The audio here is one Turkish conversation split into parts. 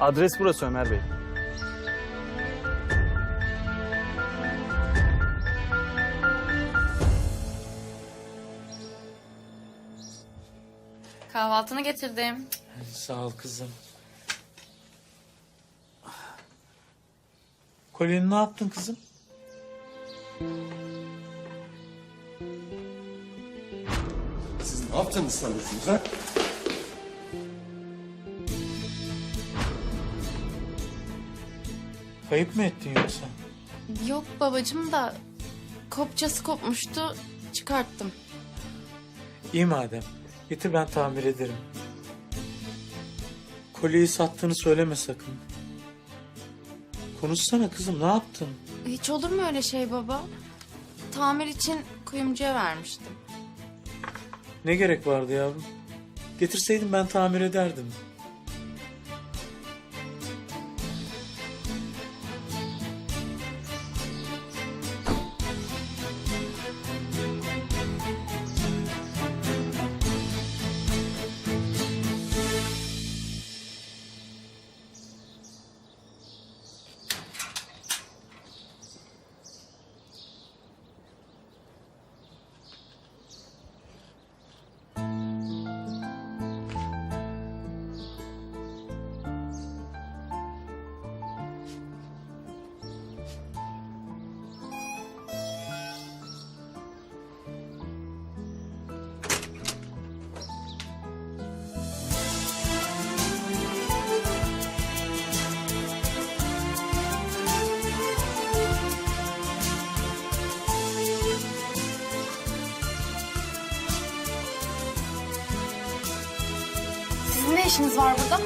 Adres burası Ömer Bey. Kahvaltını getirdim. Sağ ol kızım. Kolyeni ne yaptın kızım? Siz ne yaptınız sanıyorsunuz ha? Kayıp mı ettin yoksa? Yok babacığım da kopçası kopmuştu çıkarttım. İyi madem. Getir ben tamir ederim. Kolyeyi sattığını söyleme sakın. Konuşsana kızım ne yaptın? Hiç olur mu öyle şey baba? Tamir için kuyumcuya vermiştim. Ne gerek vardı yavrum? Getirseydin ben tamir ederdim. İşiniz var burada?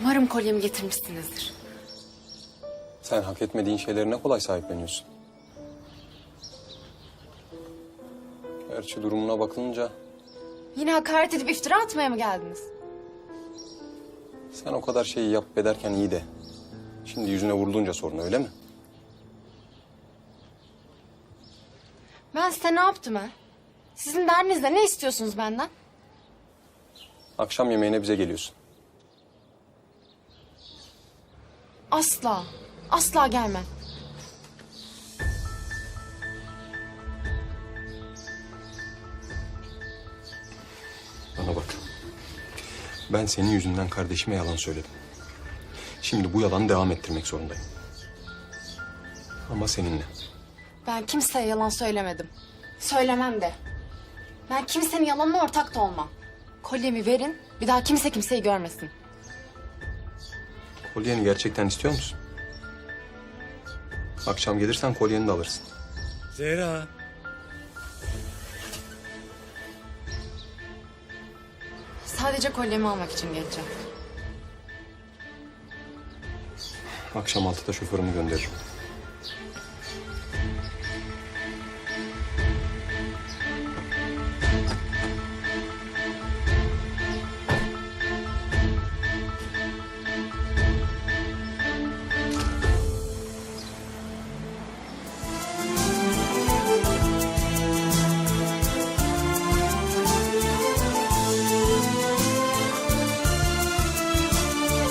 Umarım kolyemi getirmişsinizdir. Sen hak etmediğin şeylere ne kolay sahipleniyorsun. Gerçi durumuna bakılınca Yine hakaret edip iftira atmaya mı geldiniz? sen o kadar şeyi yapıp ederken iyi de. Şimdi yüzüne vurulunca sorun öyle mi? Ben size ne yaptım ha? Sizin derdiniz ne? Ne istiyorsunuz benden? Akşam yemeğine bize geliyorsun. Asla. Asla gelmem. Bana bak. Ben senin yüzünden kardeşime yalan söyledim. Şimdi bu yalanı devam ettirmek zorundayım. Ama seninle. Ben kimseye yalan söylemedim. Söylemem de. Ben kimsenin yalanına ortak da olmam. Kolyemi verin, bir daha kimse kimseyi görmesin. Kolyeni gerçekten istiyor musun? Akşam gelirsen kolyeni de alırsın. Zehra. Sadece kolyemi almak için geleceğim. Akşam altıda şoförümü gönderirim.